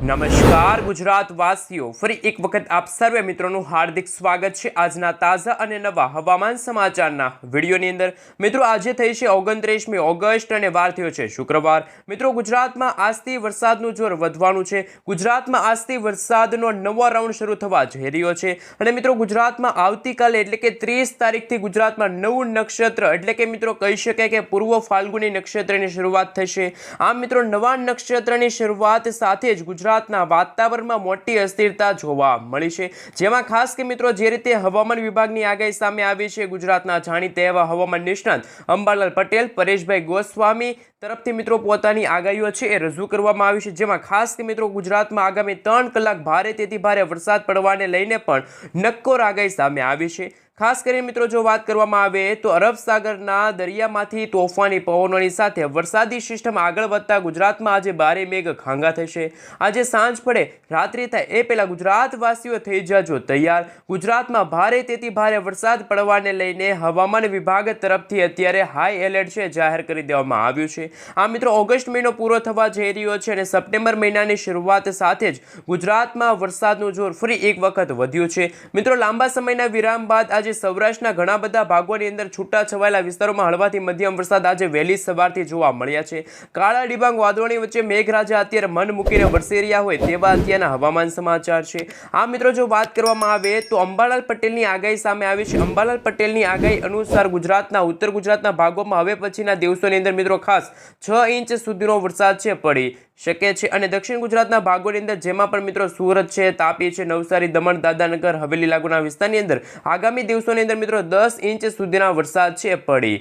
નમસ્કાર ગુજરાત વાસીઓ ફરી એક વખત આપ સર્વે મિત્રોનું હાર્દિક સ્વાગત છે. આજના તાજા અને નવા હવામાન સમાચારના વિડીયોની અંદર. મિત્રો, આજે થઈ છે ઓગણત્રીસમી ઓગસ્ટ અને વાર થયો છે શુક્રવાર. મિત્રો, ગુજરાતમાં આજથી વરસાદનું જોર વધવાનું છે. ગુજરાતમાં આજથી વરસાદનો નવો રાઉન્ડ શરૂ થવા જઈ રહ્યો છે. અને મિત્રો, ગુજરાતમાં આવતીકાલે એટલે કે ત્રીસ તારીખથી ગુજરાતમાં નવું નક્ષત્ર એટલે કે મિત્રો કહી શકાય કે પૂર્વ ફાલ્ગુની નક્ષત્રની શરૂઆત થશે. આમ મિત્રો, નવા નક્ષત્રની શરૂઆત સાથે જ ગુજરાતના વાતાવરણમાં મોટી અસ્થિરતા જોવા મળી છે. જેમાં ખાસ કે મિત્રો જે રીતે હવામાન વિભાગની આગાહી સામે આવી છે, ગુજરાતના જાણીતા એવા હવામાન નિષ્ણાંત અંબાલાલ પટેલ, પરેશભાઈ ગોસ્વામી તરફથી મિત્રો પોતાની આગાહીઓ છે એ રજૂ કરવામાં આવી છે. જેમાં ખાસ કે મિત્રો ગુજરાતમાં આગામી ત્રણ કલાક ભારે, તેથી ભારે વરસાદ પડવાને લઈને પણ નક્કોર આગાહી સામે આવી છે. ખાસ કરીને મિત્રો જો વાત કરવામાં આવે તો અરબ સાગરના દરિયામાંથી તોફાની પવનોની સાથે વરસાદી સિસ્ટમ આગળ વધતા ગુજરાતમાં આજે ભારે મેઘ ખાંગા થશે. આજે સાંજ પડે રાત્રિ થાય એ પહેલાં ગુજરાતવાસીઓ થઈ જાજો તૈયાર. ગુજરાતમાં ભારે તેથી ભારે વરસાદ પડવાને લઈને હવામાન વિભાગ તરફથી અત્યારે હાઈ એલર્ટ છે જાહેર કરી દેવામાં આવ્યું છે. આ મિત્રો ઓગસ્ટ મહિનો પૂરો થવા જઈ રહ્યો છે અને સપ્ટેમ્બર મહિનાની શરૂઆત સાથે જ ગુજરાતમાં વરસાદનું જોર ફરી એક વખત વધ્યું છે. મિત્રો લાંબા સમયના વિરામ બાદ આજે સૌરાષ્ટ્રના ઘણા બધા ભાગોની અંદર છૂટા છવાયેલા વિસ્તારોમાં હળવાથી મધ્યમ વરસાદ આજે વહેલી સવારથી જોવા મળ્યા છે. કાળા ડિબાંગ વાદળોની વચ્ચે મેઘરાજા અત્યારે મન મૂકીને વરસી રહ્યા હોય તેવા અત્યારના હવામાન સમાચાર છે. આ મિત્રો જો વાત કરવામાં આવે તો અંબાલાલ પટેલની આગાહી સામે આવી છે. અંબાલાલ પટેલની આગાહી અનુસાર ગુજરાતના, ઉત્તર ગુજરાતના ભાગોમાં હવે પછીના દિવસોની અંદર મિત્રો ખાસ છ ઇંચ સુધીનો વરસાદ છે, પડી શકે છે અને દક્ષિણ ગુજરાતના ભાગોની અંદર જેમાં પણ મિત્રો સુરત છે, તાપી છે, નવસારી, દમણ દાદાનગર હવેલી લાગુના વિસ્તારની અંદર આગામી દિવસોની અંદર મિત્રો દસ ઇંચ સુધીના વરસાદ છે પડી.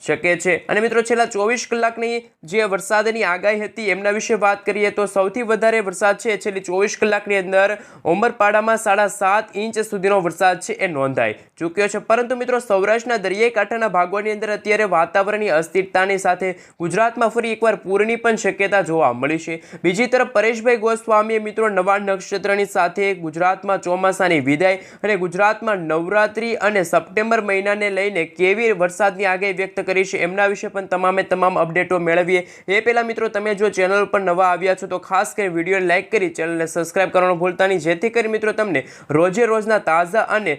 શકે છે. અને મિત્રો, છેલ્લા ચોવીસ કલાકની જે વરસાદની આગાહી હતી, એમના વિશે વાત કરીએ તો સૌથી વધારે વરસાદ છે, છેલ્લી ચોવીસ કલાકની અંદર ઉમરપાડામાં સાડા સાત ઇંચ સુધીનો વરસાદ છે એ નોંધાઈ ચૂક્યો છે. પરંતુ મિત્રો, સૌરાષ્ટ્રના દરિયાઈ કાંઠાના ભાગોની અંદર અત્યારે વાતાવરણની અસ્થિરતાની સાથે ગુજરાતમાં ફરી એકવાર પૂરની પણ શક્યતા જોવા મળી છે. બીજી તરફ, પરેશભાઈ ગોસ્વામીએ મિત્રો નવા નક્ષત્રની સાથે ગુજરાતમાં ચોમાસાની વિદાય અને ગુજરાતમાં નવરાત્રિ અને સપ્ટેમ્બર મહિનાને લઈને કેવી વરસાદની આગાહી વ્યક્ત કરી એમના વિશે પણ તમામે તમામ અપડેટો મેળવીએ. એ પહેલાં મિત્રો, તમે જો ચેનલ પર નવા આવ્યા છો, તો ખાસ કરી વીડિયો લાઇક કરી ચેનલને સબસ્ક્રાઈબ કરવાનું ભૂલતા નહીં. જેથી કરી મિત્રો, તમને રોજે રોજના તાજા અને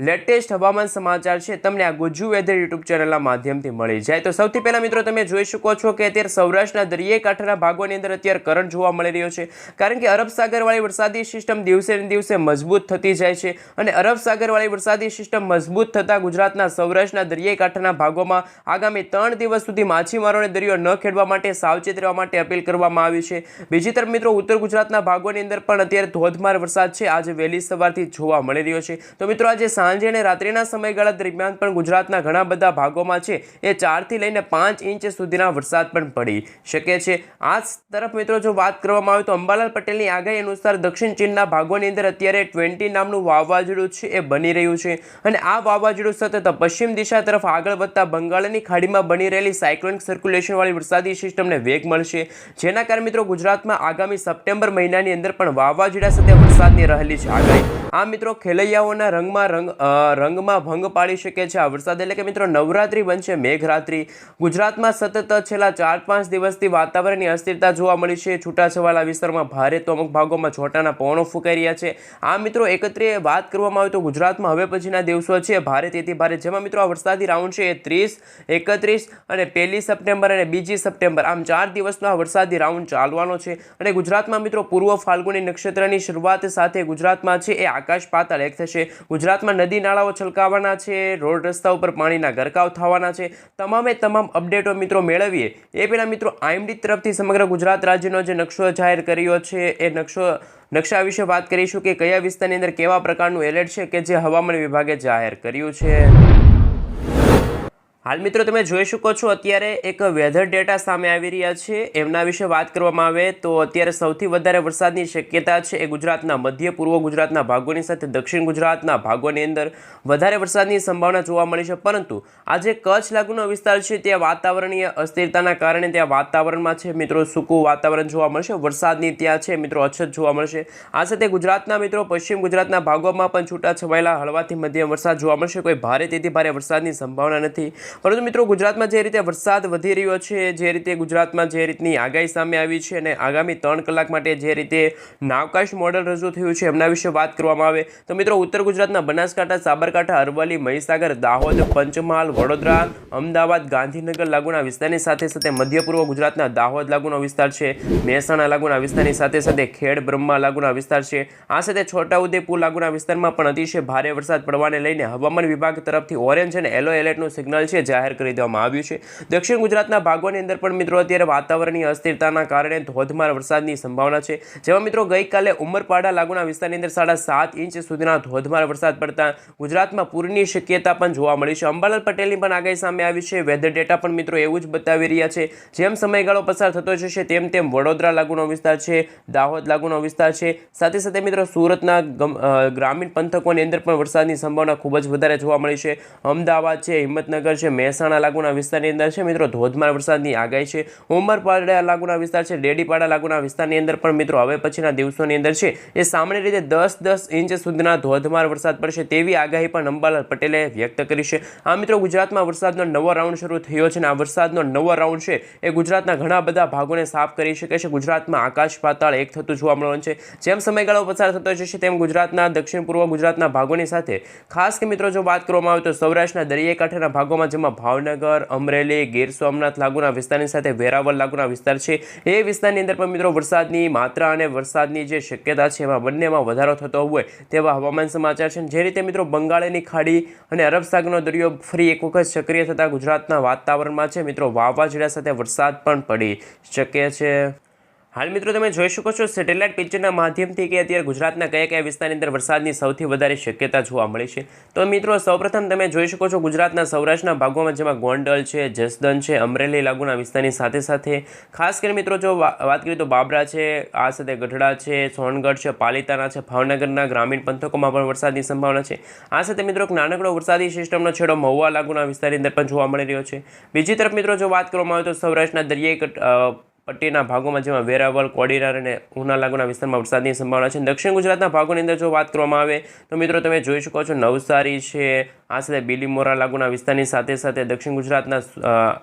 લેટેસ્ટ હવામાન સમાચાર છે, તમને આ ગુજુ વેધર યુટ્યુબ ચેનલના માધ્યમથી મળી જાય. તો સૌથી પહેલાં મિત્રો, તમે જોઈ શકો છો કે અત્યારે સૌરાષ્ટ્રના દરિયાઈ કાંઠાના ભાગોની અંદર અત્યારે કરંટ જોવા મળી રહ્યો છે. કારણ કે અરબ સાગરવાળી વરસાદી સિસ્ટમ દિવસે ને દિવસે મજબૂત થતી જાય છે અને અરબ સાગરવાળી વરસાદી સિસ્ટમ મજબૂત થતાં ગુજરાતના સૌરાષ્ટ્રના દરિયાઈ કાંઠાના ભાગોમાં આગામી ત્રણ દિવસ સુધી માછીમારોને દરિયો ન ખેડવા માટે સાવચેત રહેવા માટે અપીલ કરવામાં આવી છે. બીજી તરફ મિત્રો, ઉત્તર ગુજરાતના ભાગોની અંદર પણ અત્યારે ધોધમાર વરસાદ છે. આજે વહેલી સવારથી જોવા મળી રહ્યો છે. તો મિત્રો, આજે સાંજે અને રાત્રિના સમયગાળા દરમિયાન પણ ગુજરાતના ઘણા બધા ભાગોમાં છે, એ ચારથી લઈને પાંચ ઇંચ સુધીના વરસાદ પણ પડી શકે છે. આ તરફ મિત્રો જો વાત કરવામાં આવે તો અંબાલાલ પટેલની આગાહી અનુસાર દક્ષિણ ચીનના ભાગોની અંદર અત્યારે ટ્વેન્ટી નામનું વાવાઝોડું છે, એ બની રહ્યું છે. અને આ વાવાઝોડું સતત પશ્ચિમ દિશા તરફ આગળ વધતા બંગાળની ખાડીમાં બની રહેલી સાયક્લોનિક સર્ક્યુલેશનવાળી વરસાદી સિસ્ટમને વેગ મળશે. જેના કારણે મિત્રો ગુજરાતમાં આગામી સપ્ટેમ્બર મહિનાની અંદર પણ વાવાઝોડા સાથે વરસાદની રહેલી છે આગાહી આ મિત્રો ખેલૈયાઓના રંગમાં રંગ રંગમાં ભંગ પાડી શકે છે આ વરસાદ એટલે કે મિત્રો નવરાત્રિ બનશે મેઘરાત્રિ. ગુજરાતમાં સતત છેલ્લા ચાર પાંચ દિવસથી વાતાવરણની અસ્થિરતા જોવા મળી છે. છૂટાછવાલા વિસ્તારમાં ભારે તો અમુક ભાગોમાં છોટાના પવનો ફૂંકાઈ રહ્યા છે. આ મિત્રો એકત્રે વાત કરવામાં આવે તો ગુજરાતમાં હવે પછીના દિવસો છે. ભારે તેથી ભારે જેમાં મિત્રો આ વરસાદી રાઉન્ડ છે એ ત્રીસ, એકત્રીસ અને પહેલી સપ્ટેમ્બર અને બીજી સપ્ટેમ્બર. આમ ચાર દિવસનો આ વરસાદી રાઉન્ડ ચાલવાનો છે. અને ગુજરાતમાં મિત્રો પૂર્વ ફાલ્ગુની નક્ષત્રની શરૂઆત સાથે ગુજરાતમાં છે એ આકાશ પાતાળ એક થશે. ગુજરાતમાં નદી નાળાઓ છલકાવાના છે, રોડ રસ્તા ઉપર પાણીના ગરકાવ થવાના છે. તમામે તમામ અપડેટો મિત્રો મેળવીએ. એ પહેલાં મિત્રો આઈએમડી તરફથી સમગ્ર ગુજરાત રાજ્યનો જે નકશો જાહેર કર્યો છે, એ નકશો, નકશા વિશે વાત કરીશું કે કયા વિસ્તારની અંદર કેવા પ્રકારનું એલર્ટ છે કે જે હવામાન વિભાગે જાહેર કર્યું છે. હાલ મિત્રો તમે જોઈ શકો છો, અત્યારે એક વેધર ડેટા સામે આવી રહ્યા છે. એમના વિશે વાત કરવામાં આવે તો અત્યારે સૌથી વધારે વરસાદની શક્યતા છે એ ગુજરાતના મધ્ય, પૂર્વ ગુજરાતના ભાગોની સાથે દક્ષિણ ગુજરાતના ભાગોની અંદર વધારે વરસાદની સંભાવના જોવા મળી છે. પરંતુ આજે કચ્છ લાગુનો વિસ્તાર છે, ત્યાં વાતાવરણીય અસ્થિરતાના કારણે ત્યાં વાતાવરણમાં છે મિત્રો સૂકું વાતાવરણ જોવા મળશે, વરસાદની ત્યાં છે મિત્રો અછત જોવા મળશે. આ સાથે ગુજરાતના મિત્રો પશ્ચિમ ગુજરાતના ભાગોમાં પણ છૂટા છવાયેલા હળવાથી મધ્યમ વરસાદ જોવા મળશે. કોઈ ભારે, તેથી ભારે વરસાદની સંભાવના નથી. પરંતુ મિત્રો, ગુજરાતમાં જે રીતે વરસાદ વધી રહ્યો છે, જે રીતે ગુજરાતમાં જે રીતની આગાહી સામે આવી છે અને આગામી ત્રણ કલાક માટે જે રીતે નાવકાશ મોડલ રજૂ થયું છે, એમના વિશે વાત કરવામાં આવે. તો મિત્રો, ઉત્તર ગુજરાતના બનાસકાંઠા, સાબરકાંઠા, અરવલ્લી, મહીસાગર, દાહોદ, પંચમહાલ, વડોદરા, અમદાવાદ, ગાંધીનગર લાગુના વિસ્તારની સાથે સાથે મધ્ય પૂર્વ ગુજરાતના દાહોદ લાગુનો વિસ્તાર છે, મહેસાણા લાગુના વિસ્તારની સાથે સાથે ખેડ બ્રહ્મા લાગુના વિસ્તાર છે. આ સાથે છોટાઉદેપુર લાગુના વિસ્તારમાં પણ અતિશય ભારે વરસાદ પડવાને લઈને હવામાન વિભાગ તરફથી ઓરેન્જ અને યલો એલર્ટનું સિગ્નલ છે જાહેર કરી દેવામાં આવ્યું છે. દક્ષિણ ગુજરાતના ભાગોની અંદર પણ મિત્રો અત્યારે વાતાવરણની અસ્થિરતાના કારણે ધોધમાર વરસાદની સંભાવના છે. જેમાં મિત્રો ગઈકાલે ઉમરપાડા લાગુના વિસ્તારની અંદર સાડા સાત ઇંચ સુધીના ધોધમાર વરસાદ પડતા ગુજરાતમાં પૂરની શક્યતા પણ જોવા મળી છે. અંબાલાલ પટેલની પણ આગાહી સામે આવી છે. વેધર ડેટા પણ મિત્રો એવું જ બતાવી રહ્યા છે. જેમ સમયગાળો પસાર થતો જશે તેમ તેમ વડોદરા લાગુનો વિસ્તાર છે, દાહોદ લાગુનો વિસ્તાર છે. સાથે સાથે મિત્રો સુરતના ગ્રામીણ પંથકોની અંદર પણ વરસાદની સંભાવના ખૂબ જ વધારે જોવા મળી છે. અમદાવાદ છે, હિંમતનગર છે મહેસાણા લાગુના વિસ્તારની અંદર છે. મિત્રો, ધોધમાર વરસાદની આગાહી છે. ઉમરપાડા લાગુના વિસ્તાર છે. ડેડીપાડા લાગુના વિસ્તારની અંદર પણ મિત્રો, હવે પછીના દિવસોની અંદર છે. એ સામાન્ય રીતે દસ દસ ઇંચ સુધીના ધોધમાર વરસાદ પડશે તેવી આગાહી પણ અંબાલાલ પટેલે વ્યક્ત કરી છે. આ મિત્રો, ગુજરાતમાં વરસાદનો નવો રાઉન્ડ શરૂ થયો છે અને આ વરસાદનો નવો રાઉન્ડ છે એ ગુજરાતના ઘણા બધા ભાગોને સાફ કરી શકે છે. ગુજરાતમાં આકાશ પાતાળ એક થતું જોવા મળવાનું છે. જેમ સમયગાળો પસાર થતો જશે, તેમ ગુજરાતના દક્ષિણ પૂર્વ ગુજરાતના ભાગોની સાથે, ખાસ કે મિત્રો, જો વાત કરવામાં આવે તો સૌરાષ્ટ્રના દરિયાઈ કાંઠાના ભાગોમાં જેમાં ભાવનગર, અમરેલી, ગીર સોમનાથ લાગુના વિસ્તારની સાથે વેરાવળ લાગુના વિસ્તાર છે. એ વિસ્તારની અંદર પણ મિત્રો વરસાદની માત્રા અને વરસાદની જે શક્યતા છે એમાં બંનેમાં વધારો થતો હોય તેવા હવામાન સમાચાર છે. જે રીતે મિત્રો બંગાળની ખાડી અને અરબ સાગરનો દરિયો ફરી એક વખત સક્રિય થતા ગુજરાતના વાતાવરણમાં છે. મિત્રો વાવાઝોડા સાથે વરસાદ પણ પડી શકે છે. હાલ મિત્રો તમે જોઈ શકો છો સેટેલાઇટ પિક્ચરના માધ્યમથી કે અત્યારે ગુજરાતના કયા કયા વિસ્તારની અંદર વરસાદની સૌથી વધારે શક્યતા જોવા મળી છે. તો મિત્રો સૌપ્રથમ તમે જોઈ શકો છો ગુજરાતના સૌરાષ્ટ્રના ભાગોમાં જેમાં ગોંડલ છે જસદન છે, અમરેલી લાગુના વિસ્તારની સાથે સાથે ખાસ કરીને મિત્રો જો વાત કરીએ તો બાબરા છે, આ સાથે ગઢડા છે, સોનગઢ છે, પાલિતાણા છે, ભાવનગરના ગ્રામીણ પંથકોમાં પણ વરસાદની સંભાવના છે. આ સાથે મિત્રો એક નાનકડો વરસાદી સિસ્ટમનો છેડો મહુવા લાગુના વિસ્તારની અંદર પણ જોવા મળી રહ્યો છે. બીજી તરફ મિત્રો જો વાત કરવામાં આવે તો સૌરાષ્ટ્રના દરિયાઈ પટ્ટીના ભાગોમાં જેમાં વેરાવળ કોડીનાર અને ઉના લાગુના વિસ્તારમાં વરસાદની સંભાવના છે. દક્ષિણ ગુજરાતના ભાગોની અંદર જો વાત કરવામાં આવે, તો મિત્રો તમે જોઈ શકો છો નવસારી છે, આ સાથે બીલીમોરા લાગુના વિસ્તારની સાથે સાથે દક્ષિણ ગુજરાતના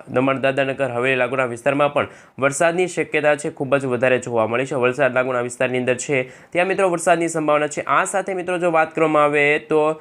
દમણ દાદાનગર હવેલી લાગુના વિસ્તારમાં પણ વરસાદની શક્યતા છે, ખૂબ જ વધારે જોવા મળી છે. વલસાડ લાગુના વિસ્તારની અંદર છે. ત્યાં મિત્રો વરસાદની સંભાવના છે. આ સાથે મિત્રો જો વાત કરવામાં આવે, તો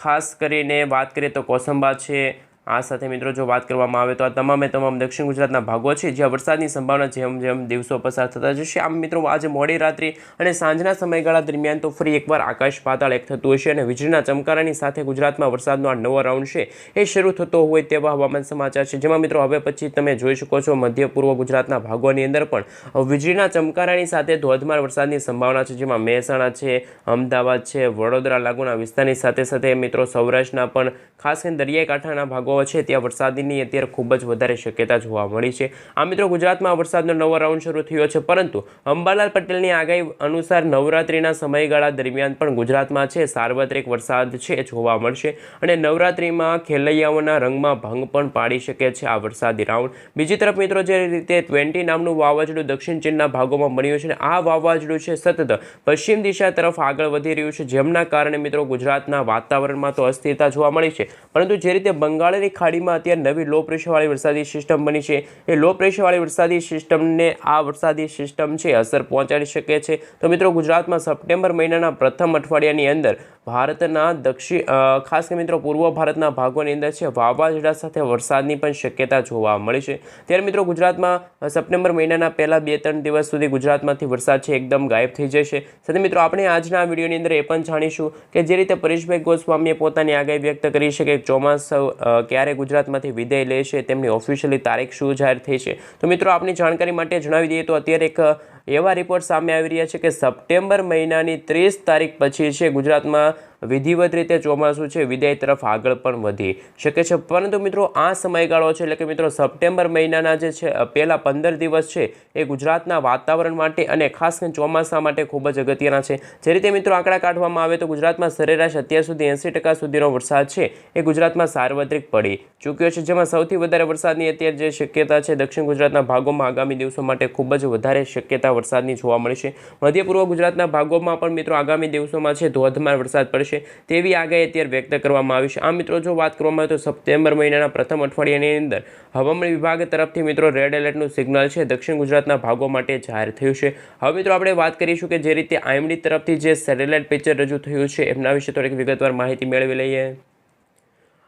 ખાસ કરીને વાત કરીએ તો કોસંબા છે આ સાથે મિત્રો જો વાત કરવામાં આવે તો આ તમામે તમામ દક્ષિણ ગુજરાતના ભાગો છે, જ્યાં વરસાદની સંભાવના જેમ જેમ દિવસો પસાર થતા જશે, આમ મિત્રો આજે મોડી રાત્રિ અને સાંજના સમયગાળા દરમિયાન તો ફરી એકવાર આકાશ પાતાળ એક થતું હશે અને વીજળીના ચમકારાની સાથે ગુજરાતમાં વરસાદનો આ નવો રાઉન્ડ છે, એ શરૂ થતો હોય તેવા હવામાન સમાચાર છે. જેમાં મિત્રો હવે પછી તમે જોઈ શકો છો, મધ્ય પૂર્વ ગુજરાતના ભાગોની અંદર પણ વીજળીના ચમકારાની સાથે ધોધમાર વરસાદની સંભાવના છે, જેમાં મહેસાણા છે, અમદાવાદ છે, વડોદરા લાગુના વિસ્તારની સાથે સાથે મિત્રો સૌરાષ્ટ્રના પણ ખાસ કરીને દરિયાઈ કાંઠાના ભાગો છે, ત્યાં વરસાદની અત્યારે ખૂબ જ વધારે શક્યતા જોવા મળી છે. આ મિત્રો ગુજરાતમાં વરસાદનો નવો રાઉન્ડ શરૂ થયો છે, પરંતુ અંબાલાલ પટેલની આગાહી અનુસાર નવરાત્રિના સમયગાળા દરમિયાન પણ ગુજરાતમાં છે, સાર્વત્રિક વરસાદ છે, જોવા મળશે. અને નવરાત્રિમાં ખેલૈયાઓના રંગમાં ભંગ પણ પાડી શકે છે આ વરસાદી રાઉન્ડ. બીજી તરફ મિત્રો જે રીતે ટ્વેન્ટી નામનું વાવાઝોડું દક્ષિણ ચીનના ભાગોમાં બન્યું છે, આ વાવાઝોડું છે સતત પશ્ચિમ દિશા તરફ આગળ વધી રહ્યું છે, જેમના કારણે મિત્રો ગુજરાતના વાતાવરણમાં તો અસ્થિરતા જોવા મળી છે. પરંતુ જે રીતે બંગાળની ખાડીમાં અત્યારે નવી લો પ્રેશરવાળી વરસાદી સિસ્ટમ બની છે. એ લો પ્રેશરવાળી વરસાદી સિસ્ટમને આ વરસાદી સિસ્ટમ છે, અસર પહોંચાડી શકે છે. તો મિત્રો ગુજરાતમાં સપ્ટેમ્બર મહિનાના પ્રથમ અઠવાડિયાની અંદર ભારતના દક્ષિણ ખાસ કરી મિત્રો પૂર્વ ભારતના ભાગોની અંદર છે, વાવાઝોડા સાથે વરસાદની પણ શક્યતા જોવા મળી છે. ત્યારે મિત્રો ગુજરાતમાં સપ્ટેમ્બર મહિનાના પહેલાં બે ત્રણ દિવસ સુધી ગુજરાતમાંથી વરસાદ છે, એકદમ ગાયબ થઈ જશે. સાથે મિત્રો આપણે આજના વિડીયોની અંદર એ પણ જાણીશું કે જે રીતે પરેશભાઈ ગોસ્વામીએ પોતાની આગાહી વ્યક્ત કરી છે કે ચોમાસું ક્યારે ગુજરાતમાંથી વિદાય લેશે તેમની ઓફિશિયલી તારીખ શું જાહેર થઈ છે. તો મિત્રો આપની જાણકારી માટે જણાવી દઈએ તો અત્યારે એક એવા રિપોર્ટ સામે આવી રહ્યા છે કે સપ્ટેમ્બર મહિનાની ત્રીસ તારીખ પછી છે ગુજરાતમાં વિધિવત રીતે ચોમાસું છે, વિદાય તરફ આગળ પણ વધી શકે છે. પરંતુ મિત્રો, આ સમયગાળો છે એટલે કે મિત્રો, સપ્ટેમ્બર મહિનાના જે છે પહેલાં પંદર દિવસ છે, એ ગુજરાતના વાતાવરણ માટે અને ખાસ કરીને ચોમાસા માટે ખૂબ જ અગત્યના છે. જે રીતે મિત્રો આંકડા કાઢવામાં આવે તો ગુજરાતમાં સરેરાશ અત્યાર સુધી એંસી સુધીનો વરસાદ છે, એ ગુજરાતમાં સાર્વત્રિક પડી ચૂક્યો છે. જેમાં સૌથી વધારે વરસાદની અત્યારે જે શક્યતા છે, દક્ષિણ ગુજરાતના ભાગોમાં આગામી દિવસો માટે ખૂબ જ વધારે શક્યતા વરસાદની જોવા મળશે મધ્ય પૂર્વ ગુજરાતના ભાગોમાં પણ મિત્રો આગામી દિવસોમાં છે, ધોધમાર વરસાદ પડશે. મળશે તેવી આગાહી અત્યારે વ્યક્ત કરવામાં આવી છે. આ મિત્રો જો વાત કરવામાં આવે તો સપ્ટેમ્બર મહિનાના પ્રથમ અઠવાડિયાની અંદર હવામાન વિભાગ તરફથી મિત્રો રેડ એલર્ટનું સિગ્નલ છે. દક્ષિણ ગુજરાતના ભાગો માટે જાહેર થયું છે. હવે મિત્રો આપણે વાત કરીશું કે જે રીતે આઈએમડી તરફથી જે સેટેલાઇટ પિક્ચર રજૂ થયું છે, એમના વિશે થોડીક વિગતવાર માહિતી મેળવી લઈએ.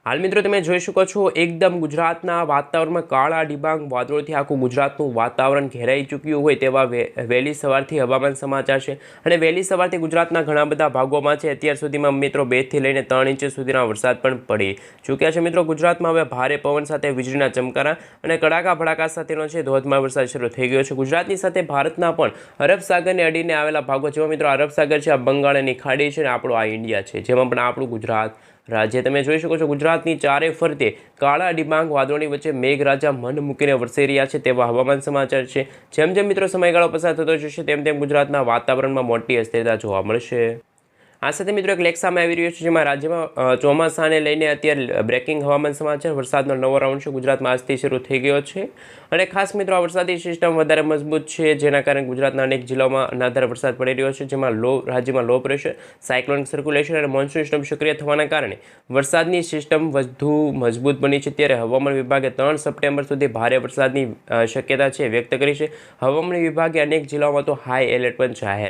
હાલ મિત્રો તમે જોઈ શકો છો, એકદમ ગુજરાતના વાતાવરણમાં કાળા ડિબાંગ વાદળોથી આખું ગુજરાતનું વાતાવરણ ઘેરાઈ ચૂક્યું હોય તેવા વહેલી સવારથી હવામાન સમાચાર છે. અને વહેલી સવારથી ગુજરાતના ઘણા બધા ભાગોમાં છે. અત્યાર સુધીમાં મિત્રો બેથી લઈને ત્રણ ઇંચ સુધીના વરસાદ પણ પડી ચૂક્યા છે. મિત્રો ગુજરાતમાં હવે ભારે પવન સાથે વીજળીના ચમકારા અને કડાકા ભડાકા સાથેનો છે ધોધમાર વરસાદ શરૂ થઈ ગયો છે. ગુજરાતની સાથે ભારતના પણ અરબ સાગરને અડીને આવેલા ભાગો જેમાં મિત્રો અરબ સાગર છે, આ બંગાળની ખાડી છે અને આપણો આ ઇન્ડિયા છે. જેમાં પણ આપણું ગુજરાત રાજ્ય તમે જોઈ શકો છો ગુજરાતની ચારે ફરતે કાળા ડિબાંગ વાદળોની વચ્ચે મેઘરાજા મન મૂકીને વરસી રહ્યા છે તેવા હવામાન સમાચાર છે. જેમ જેમ મિત્રો સમયગાળો પસાર થતો જશે તેમ તેમ ગુજરાતના વાતાવરણમાં મોટી અસ્થિરતા જોવા મળશે. આ સાથે મિત્રો એક લેખ આવી રહ્યો છે જેમાં રાજ્યમાં ચોમાસાને લઈને અત્યારે બ્રેકિંગ હવામાન સમાચાર, વરસાદનો નવો રાઉન્ડ છે. ગુજરાતમાં આજથી શરૂ થઈ ગયો છે. અને ખાસ મિત્રો, આ વરસાદી સિસ્ટમ વધારે મજબૂત છે, જેના કારણે ગુજરાતના અનેક જિલ્લાઓમાં અનાધાર વરસાદ પડી રહ્યો છે, જેમાં લો, રાજ્યમાં લો પ્રેશર સાયક્લોનિક સર્ક્યુલેશન અને મોન્સૂન સિસ્ટમ સક્રિય થવાના કારણે વરસાદની સિસ્ટમ વધુ મજબૂત બની છે. ત્યારે હવામાન વિભાગે ત્રણ સપ્ટેમ્બર સુધી ભારે વરસાદની શક્યતા છે વ્યક્ત કરી છે. હવામાન વિભાગે અનેક જિલ્લાઓમાં તો હાઈ એલર્ટ પણ જાહેર